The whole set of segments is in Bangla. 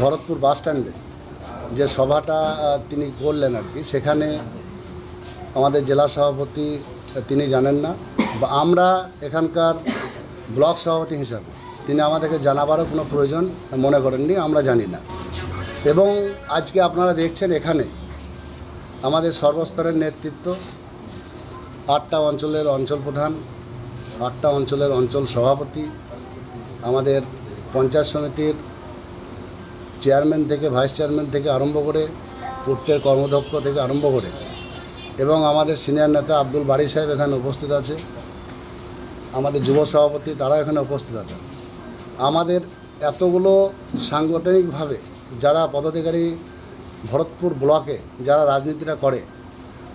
ভরতপুর বাস স্ট্যান্ডে যে সভাটা তিনি করলেন আর কি, সেখানে আমাদের জেলা সভাপতি, তিনি জানেন না। বা আমরা এখানকার ব্লক সভাপতি হিসাবে, তিনি আমাদেরকে জানাবারও কোনো প্রয়োজন মনে করেননি, আমরা জানি না। এবং আজকে আপনারা দেখছেন এখানে আমাদের সর্বস্তরের নেতৃত্ব, আটটা অঞ্চলের অঞ্চল প্রধান, আটটা অঞ্চলের অঞ্চল সভাপতি, আমাদের পঞ্চায়েত সমিতির চেয়ারম্যান থেকে, ভাইস চেয়ারম্যান থেকে আরম্ভ করে পূর্তের কর্মদক্ষ থেকে আরম্ভ করে এবং আমাদের সিনিয়র নেতা আব্দুল বাড়ি সাহেব এখানে উপস্থিত আছে, আমাদের যুব সভাপতি তারা এখানে উপস্থিত আছে। আমাদের এতগুলো সাংগঠনিকভাবে যারা পদাধিকারী ভরতপুর ব্লকে যারা রাজনীতিটা করে,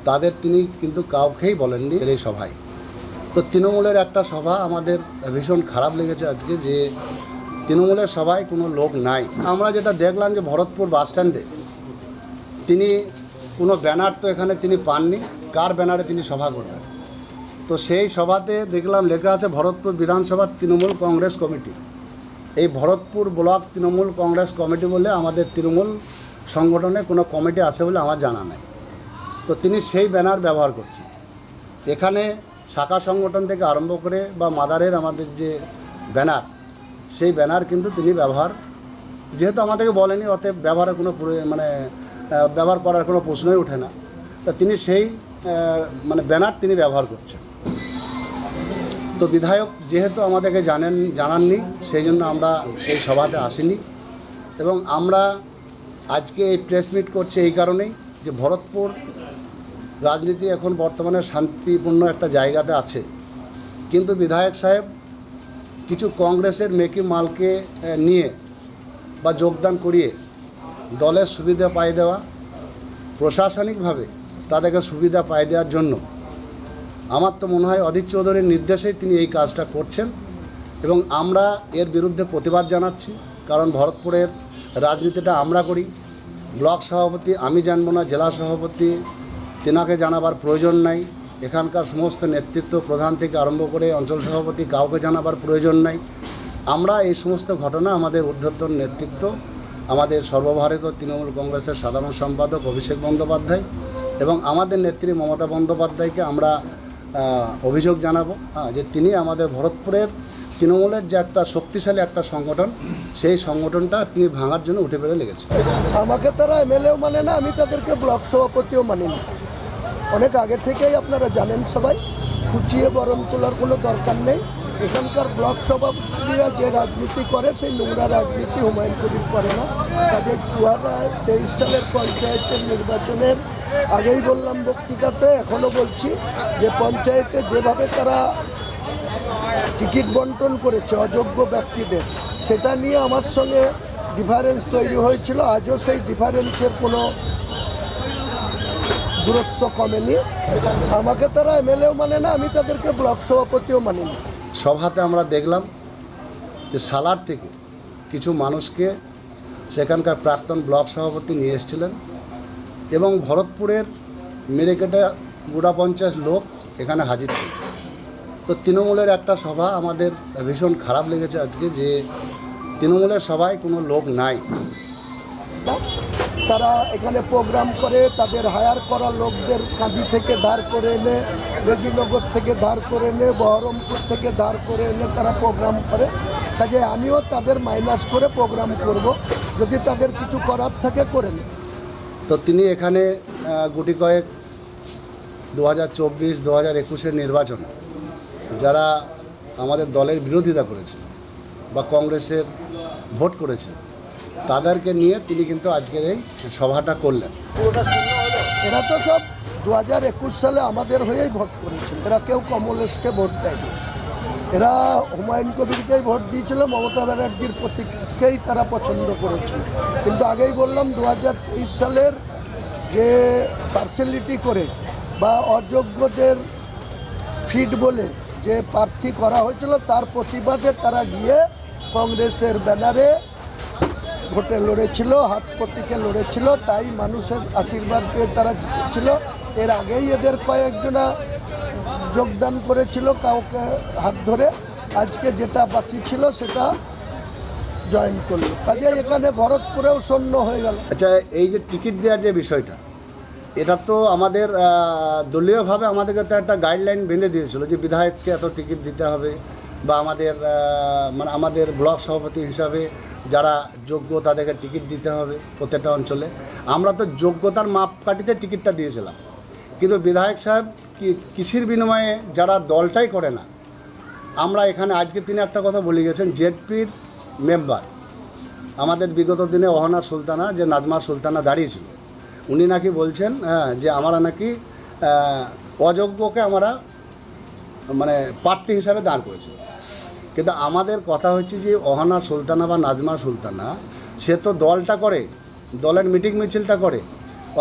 তাদের তিনি কিন্তু কাউকেই বলেননি এই সভায়। তো তৃণমূলের একটা সভা আমাদের ভীষণ খারাপ লেগেছে আজকে যে তৃণমূলের সভায় কোনো লোক নাই। আমরা যেটা দেখলাম যে ভরতপুর বাস স্ট্যান্ডে তিনি কোনো ব্যানার তো এখানে তিনি পাননি, কার ব্যানারে তিনি সভা করবেন? তো সেই সভাতে দেখলাম লেখা আছে ভরতপুর বিধানসভা তৃণমূল কংগ্রেস কমিটি। এই ভরতপুর ব্লক তৃণমূল কংগ্রেস কমিটি বলে আমাদের তৃণমূল সংগঠনে কোনো কমিটি আছে বলে আমার জানা নাই। তো তিনি সেই ব্যানার ব্যবহার করছেন। এখানে শাখা সংগঠন থেকে আরম্ভ করে বা মাদারের আমাদের যে ব্যানার সেই ব্যানার কিন্তু তিনি ব্যবহার। যেহেতু আমাদেরকে বলেনি, অতএব ব্যবহারের কোনো মানে ব্যবহার করার কোনো প্রশ্নই ওঠে না। তা তিনি সেই মানে ব্যানার তিনি ব্যবহার করছেন। তো বিধায়ক যেহেতু আমাদেরকে জানেন, জানাননি, সেই জন্য আমরা এই সভাতে আসিনি। এবং আমরা আজকে এই প্রেস মিট করছি এই কারণেই যে ভরতপুর রাজনীতি এখন বর্তমানে শান্তিপূর্ণ একটা জায়গাতে আছে। কিন্তু বিধায়ক সাহেব কিছু কংগ্রেসের মেকি মালকে নিয়ে বা যোগদান করিয়ে দলের সুবিধা পাই দেওয়া, প্রশাসনিকভাবে তাদেরকে সুবিধা পাই দেওয়ার জন্য আমার তো মনে হয় অধীর চৌধুরীর নির্দেশেই তিনি এই কাজটা করছেন এবং আমরা এর বিরুদ্ধে প্রতিবাদ জানাচ্ছি। কারণ ভরতপুরের রাজনীতিটা আমরা করি। ব্লক সভাপতি, আমি জানব না, জেলা সভাপতি, তেনাকে জানাবার প্রয়োজন নাই। এখানকার সমস্ত নেতৃত্ব প্রধান থেকে আরম্ভ করে অঞ্চল সভাপতি কাউকে জানাবার প্রয়োজন নাই। আমরা এই সমস্ত ঘটনা আমাদের ঊর্ধ্বতন নেতৃত্ব, আমাদের সর্বভারতীয় তৃণমূল কংগ্রেসের সাধারণ সম্পাদক অভিষেক বন্দ্যোপাধ্যায় এবং আমাদের নেত্রী মমতা বন্দ্যোপাধ্যায়কে আমরা অভিযোগ জানাব হ্যাঁ যে তিনি আমাদের ভরতপুরের তৃণমূলের যে একটা শক্তিশালী একটা সংগঠন, সেই সংগঠনটা তিনি ভাঙার জন্য উঠে পেরে লেগেছে। আমাকে তারা এমএলএও মানে না, আমি তাদেরকে ব্লক সভাপতিও মানি না অনেক আগে থেকেই আপনারা জানেন সবাই, খুঁচিয়ে বরণ তোলার কোনো দরকার নেই। এখানকার ব্লক সভাপতিরা যে রাজনীতি করে, সেই নোংরা রাজনীতি হুমায়ুন কবির করে না। তাদের দু হাজার তেইশ সালের পঞ্চায়েতের নির্বাচনের আগেই বললাম বক্তৃতাতে, এখনও বলছি যে পঞ্চায়েতে যেভাবে তারা টিকিট বন্টন করেছে অযোগ্য ব্যক্তিদের, সেটা নিয়ে আমার সঙ্গে ডিফারেন্স তৈরি হয়েছিল। আজও সেই ডিফারেন্সের কোনো দূরত্ব কমেনি। আমাকে তারা এমএলএও মানে না, আমি তাদেরকে ব্লক সভাপতিও মানি না সভাতে আমরা দেখলাম যে সালার থেকে কিছু মানুষকে সেখানকার প্রাক্তন ব্লক সভাপতি নিয়ে এসেছিলেন এবং ভরতপুরের মেরেকেটে গুড়া পঞ্চায়েত লোক এখানে হাজির ছিল তো তৃণমূলের একটা সভা আমাদের ভীষণ খারাপ লেগেছে আজকে যে তৃণমূলের সভায় কোনো লোক নাই। তারা এখানে প্রোগ্রাম করে, তাদের হায়ার করা লোকদের কাঁদি থেকে ধার করে এনে, রেজিনগর থেকে ধার করে এনে, বহরমপুর থেকে ধার করে এনে তারা প্রোগ্রাম করে। কাজে আমিও তাদের মাইনাস করে প্রোগ্রাম করব। যদি তাদের কিছু করার থাকে, করে নেব তো তিনি এখানে গুটি কয়েক দু হাজার চব্বিশ দু হাজার একুশের নির্বাচনে যারা আমাদের দলের বিরোধিতা করেছে বা কংগ্রেসের ভোট করেছে তাদেরকে নিয়ে তিনি কিন্তু আজকের এই সভাটা করলেন। এরা তো সব দু হাজার একুশ সালে আমাদের হয়েই ভোট করেছিল। এরা কেউ কমলেশকে ভোট দেয়নি। এরা হুমায়ুন কবিরকেই ভোট দিয়েছিল, মমতা ব্যানার্জির প্রতীককেই তারা পছন্দ করেছিল। কিন্তু আগেই বললাম দু হাজার তেইশ সালের যে পার্সেলিটি করে বা অযোগ্যদের ফিট বলে যে প্রার্থী করা হয়েছিল, তার প্রতিবাদে তারা গিয়ে কংগ্রেসের ব্যানারে ভোটে লড়েছিল হাত প্রতীকে লড়েছিল, তাই মানুষের আশীর্বাদ পেয়ে তারা জিতেছিল। এর আগেই এদের কয়েকজনা যোগদান করেছিল কাউকে হাত ধরে। আজকে যেটা বাকি ছিল সেটা জয়েন করল। কাজে এখানে ভরতপুরেও শূন্য হয়ে গেল। আচ্ছা এই যে টিকিট দেওয়ার যে বিষয়টা, এটা তো আমাদের দলীয়ভাবে আমাদেরকে তো একটা গাইডলাইন বেঁধে দিয়েছিল যে বিধায়ককে এত টিকিট দিতে হবে। বা আমাদের মানে আমাদের ব্লক সভাপতি হিসাবে যারা যোগ্য তাদেরকে টিকিট দিতে হবে প্রত্যেকটা অঞ্চলে। আমরা তো যোগ্যতার মাপকাঠিতে টিকিটটা দিয়েছিলাম। কিন্তু বিধায়ক সাহেব কৃষির বিনিময়ে যারা দলটাই করে না আমরা এখানে আজকে তিনি একটা কথা বলে গেছেন জেডপির মেম্বার। আমাদের বিগত দিনে অহনা সুলতানা যে নাজমা সুলতানা দাঁড়িয়েছিল উনি নাকি বলছেন হ্যাঁ, যে আমরা নাকি অযোগ্যকে আমরা মানে প্রার্থী হিসাবে দাঁড় করেছি। কিন্তু আমাদের কথা হচ্ছে যে অহানা সুলতানা বা নাজমা সুলতানা, সে তো দলটা করে, দলের মিটিং মিছিলটা করে,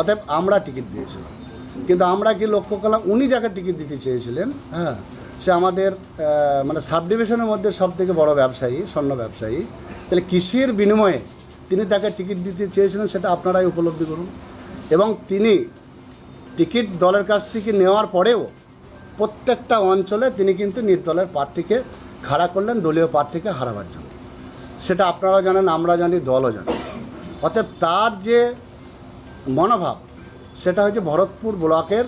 অতএব আমরা টিকিট দিয়েছিলাম। কিন্তু আমরা কি লক্ষ্য করলাম, উনি যাকে টিকিট দিতে চেয়েছিলেন হ্যাঁ সে আমাদের মানে সাব ডিভিশনের মধ্যে সব থেকে বড় ব্যবসায়ী, স্বর্ণ ব্যবসায়ী। তাহলে কৃষির বিনিময়ে তিনি তাকে টিকিট দিতে চেয়েছিলেন, সেটা আপনারাই উপলব্ধি করুন। এবং তিনি টিকিট দলের কাছ থেকে নেওয়ার পরেও প্রত্যেকটা অঞ্চলে তিনি কিন্তু নির্দলের প্রার্থীকে খাড়া করলেন দলীয় প্রার্থীকে হারাবার জন্য। সেটা আপনারাও জানেন আমরা জানি দলও জানি। অতএব তার যে মনোভাব সেটা হচ্ছে ভরতপুর ব্লকের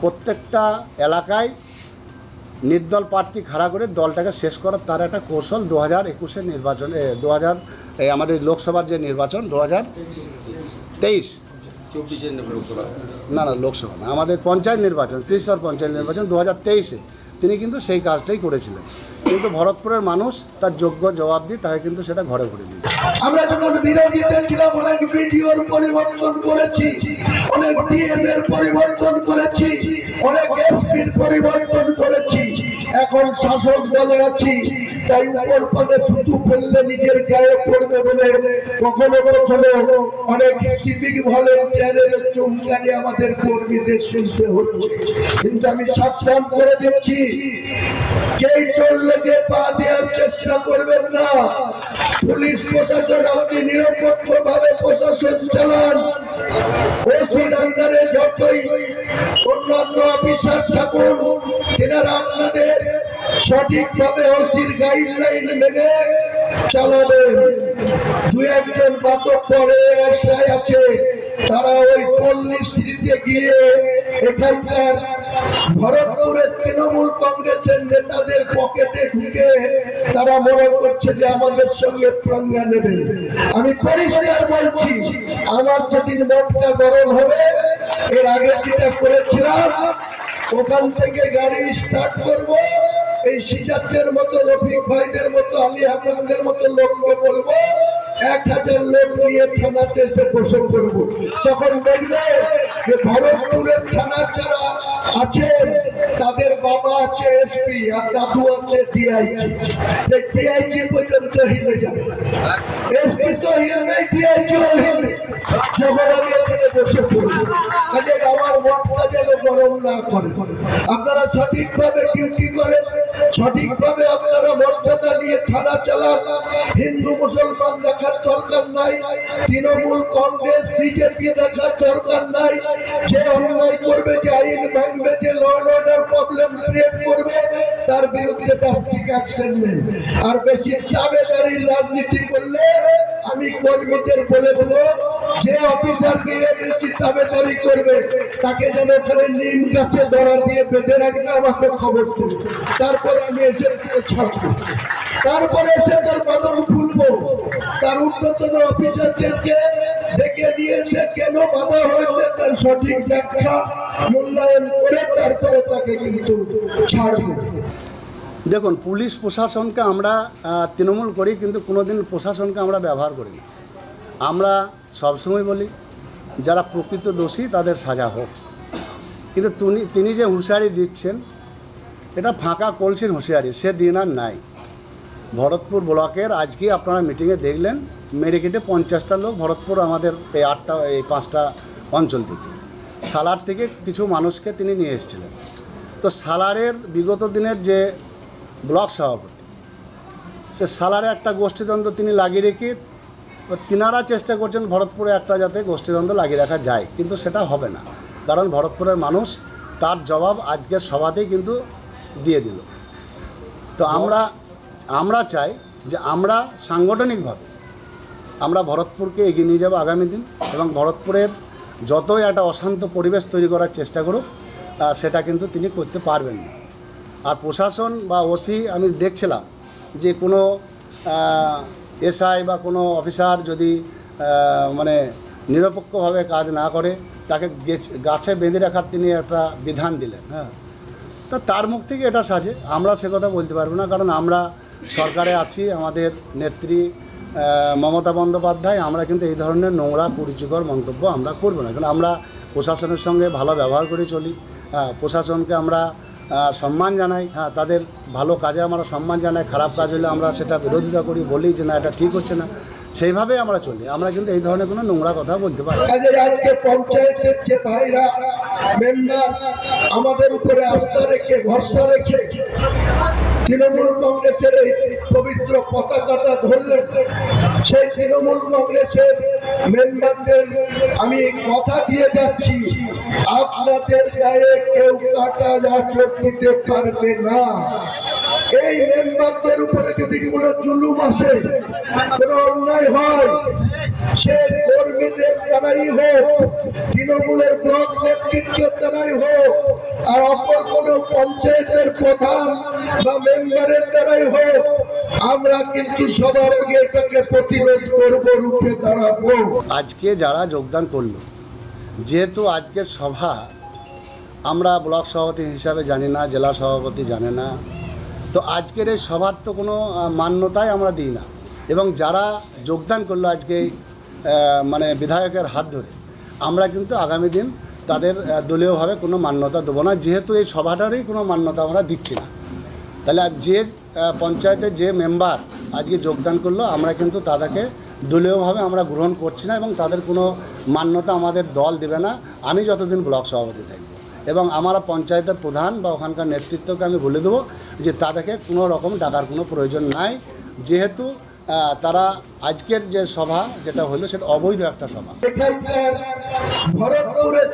প্রত্যেকটা এলাকায় নির্দল প্রার্থী খাড়া করে দলটাকে শেষ করার তার একটা কৌশল দু হাজার একুশের নির্বাচন দু হাজার আমাদের লোকসভার যে নির্বাচন দু হাজার তেইশ। না না লোকসভা না আমাদের পঞ্চায়েত নির্বাচন ত্রিশর পঞ্চায়েত নির্বাচন দু হাজার তেইশে। তিনি কিন্তু সেই কাজটাই করেছিলেন। কিন্তু ভরতপুরের মানুষ তার যোগ্য জবাব দিয়ে তাকে কিন্তু সেটা ঘরে ঘুরে দিয়েছে। আমরা যখন বিরোধীতে ছিলাম অনেক ভিডিওর পরিবর্তন করেছি, অনেক ডিএম এর পরিবর্তন করেছি, অনেক এসপির পরিবর্তন এখন শাসক দলে আছি, তাই উপর পদে থুতু ফেললে নিজের গায়ে পড়বে বলে কখনো কখনো অনেক সিভিক ভলেন্টিয়ারের চুমকানি আমাদের কর্মীদের শুনতে হচ্ছে। কিন্তু আমি সাবধান করে দিচ্ছি যেই চললে যে পা দেওয়ার চেষ্টা করবেন না। পুলিশ প্রশাসন আপনি নিরপেক্ষ ভাবে প্রশাসন চালান। ওসির আন্ডারে যতই অন্যান্য অফিসার থাকুন সঠিকভাবে ওসির গাইডলাইন মেনে চালাবেন দু একজন বাতক পরে আশায় আছে। তারা ওই পল্লী স্মৃতিতে গিয়ে এখানকার ভরতপুরের তৃণমূল কংগ্রেসের নেতাদের পকেটে ঢুকে তারা মনে করছে যে আমাদের সঙ্গে প্রজ্ঞা নেবে। আমি পরিষ্কার বলছি, আমার যেদিন মনটা গরম হবে, এর আগে যেটা করেছিলাম, ওখান থেকে গাড়ি স্টার্ট করব। এই সিজাতের মতো, রফিক ভাইদের মতো, আলী হাসানদের মতো লোককে বলব, এক হাজার লোক নিয়ে থানাতে এসে বসে করব তখন দেখবে যে ভরতপুরের থানার যারা আছে, তাদের বাবা আছে এসপি আর দাদু আছে, ডিআইজি। ডিআইজি পর্যন্ত হিলে যাবে এসপি তো হিলে নেই, ডিআইজি হিলে যখন আমি বসে পড়ব আমার যেন না করে। আপনারা আপনারা মর্যাদা নিয়ে থানা চালান। হিন্দু, মুসলমান দেখার দরকার নাই। তৃণমূল, কংগ্রেস, বিজেপি দেখার দরকার নাই। যে অন্যায় করবে, যে আইন ভাঙবে, যে অর্ডার প্রবলেম ক্রিয়েট করবে, তার বিরুদ্ধে অ্যাকশন নেন আর বেশি চাবেদারির রাজনীতি করলে আমি কর্মীদের বলে দেবো, যে অফিসার গিয়ে বেশি চাবেদারি করবে, তাকে যেন ওখানে তারপরে আমি তারপরে কেন দেখুন, পুলিশ প্রশাসনকে আমরা তৃণমূল করি, কিন্তু কোনোদিন প্রশাসনকে আমরা ব্যবহার করি না আমরা সবসময় বলি, যারা প্রকৃত দোষী তাদের সাজা হোক। কিন্তু তিনি তিনি যে হুঁশিয়ারি দিচ্ছেন, এটা ফাঁকা কলসির হুঁশিয়ারি সে দিন আর নাই। ভরতপুর ব্লকের, আজকে আপনারা মিটিংয়ে দেখলেন, মেডিকেটে পঞ্চাশটা লোক, ভরতপুর আমাদের এই আটটা, এই পাঁচটা অঞ্চল থেকে। সালার থেকে কিছু মানুষকে তিনি নিয়ে এসেছিলেন। তো সালারের বিগত দিনের যে ব্লক সভাপতি, সে সালারে একটা গোষ্ঠীদ্বন্দ্ব তিনি লাগিয়ে রেখে তিনারা চেষ্টা করছেন ভরতপুরে একটা যাতে গোষ্ঠীদ্বন্দ্ব লাগিয়ে রাখা যায়, কিন্তু সেটা হবে না। কারণ ভরতপুরের মানুষ তার জবাব আজকের সভাতেই কিন্তু দিয়ে দিল। তো আমরা আমরা চাই যে আমরা সাংগঠনিকভাবে, আমরা ভরতপুরকে এগিয়ে নিয়ে যাব আগামী দিন এবং ভরতপুরের যতই একটা অশান্ত পরিবেশ তৈরি করার চেষ্টা করুক সেটা কিন্তু তিনি করতে পারবেন না। আর প্রশাসন বা ওসি, আমি দেখছিলাম যে কোনো এসআই বা কোনো অফিসার যদি মানে নিরপেক্ষভাবে কাজ না করে, তাকে গেছ- বেঁধে রাখার তিনি একটা বিধান দিলেন হ্যাঁ। তা তার মুখ থেকে এটা সাজে। আমরা সে কথা বলতে পারব না, কারণ আমরা সরকারে আছি, আমাদের নেত্রী মমতা বন্দ্যোপাধ্যায়, আমরা কিন্তু এই ধরনের নোংরা, কুরুচিকর মন্তব্য আমরা করব না। কারণ আমরা প্রশাসনের সঙ্গে ভালো ব্যবহার করে চলি হ্যাঁ প্রশাসনকে আমরা সম্মান জানাই হ্যাঁ তাদের ভালো কাজে আমরা সম্মান জানাই, খারাপ কাজ হলে আমরা সেটা বিরোধিতা করি, বলি যে না, এটা ঠিক হচ্ছে না। সেইভাবে আমরা চলি আমরা কিন্তু এই ধরনের কোনো নোংরা কথা বলতে পারি। আজকে পঞ্চায়েতের ভাইরা আমাদের উপরে আস্থা রেখে, ভরসা রেখে তৃণমূল কংগ্রেসের এই পবিত্র পতাকাটা ধরলেন, সেই তৃণমূল কংগ্রেসের মেম্বারদের আমি কথা দিয়ে যাচ্ছি, আপনাদের গায়ে কেউ কাটা যা চোখ দিতে পারবে না এই মেম্বারদের উপরে যদি কোনো জুলুম আসে, কোনো অন্যায় হয়, সে কর্মীদের দ্বারাই হোক, তৃণমূলের ব্লক নেতৃত্বের দ্বারাই হোক, আর অপর কোন পঞ্চায়েতের প্রধান বা মেম্বারের দ্বারাই হোক, আমরা কিন্তু সবার আগে এটাকে প্রতিরোধ করব রূপে দাঁড়াবো। আজকে যারা যোগদান করল, যেহেতু আজকের সভা, আমরা ব্লক সভাপতি হিসাবে জানি না, জেলা সভাপতি জানে না তো আজকের এই সভার তো কোনো মান্যতাই আমরা দিই না। এবং যারা যোগদান করল আজকে মানে বিধায়কের হাত ধরে আমরা কিন্তু আগামী দিন তাদের দলীয়ভাবে কোনো মান্যতা দেবো না। যেহেতু এই সভাটারই কোনো মান্যতা আমরা দিচ্ছি না। তাহলে যে আহ, পঞ্চায়েতের যে মেম্বার আজকে যোগদান করল আমরা কিন্তু তাদেরকে দলীয়ভাবে আমরা গ্রহণ করছি না এবং তাদের কোনো মান্যতা আমাদের দল দেবে না। আমি যতদিন ব্লক সভাপতি থাকব এবং আমরা পঞ্চায়েতের প্রধান বা ওখানকার নেতৃত্বকে আমি বলে দেবো যে তাদেরকে কোনো রকম ডাকার কোনো প্রয়োজন নাই। যেহেতু তারা আজকের যে সভা যেটা হলো সেটা অবৈধ একটা সভা।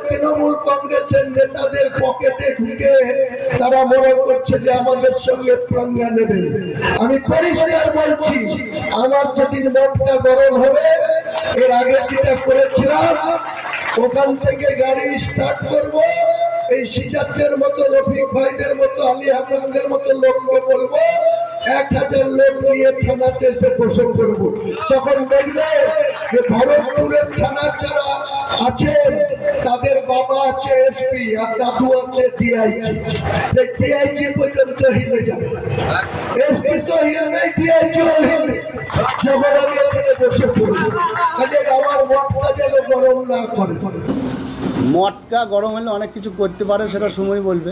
তৃণমূল কংগ্রেসের নেতাদের পকেটে ঢুকে তারা মনে করছে যে আমাদের সঙ্গে প্রজ্ঞা নেবে। আমি পরিষ্কার বলছি, আমার যেদিন মনটা গরম হবে, এর আগে যেটা করেছিলাম, ওখান থেকে গাড়ি স্টার্ট করব। এই সিজাতের মতো, রফিক ভাইদের মতো, আলী হাসানদের মতো লোককে বলব, এক হাজার লোক নিয়ে থানাতে এসে বসে করব। তখন দেখবে যে ভরতপুরের থানার যারা আছে তাদের বাবা আছে এসপি আর দাদু আছে ডিআইজি ডিআইজি পর্যন্ত হিলে যাবে। এসপি তো হিলে নেই ডিআইজি হিলে যখন আমি এখানে বসে পড়ব আমার মনটা যেন গরম না করে। মটকা গরম হলে অনেক কিছু করতে পারে সেটা সময় বলবে।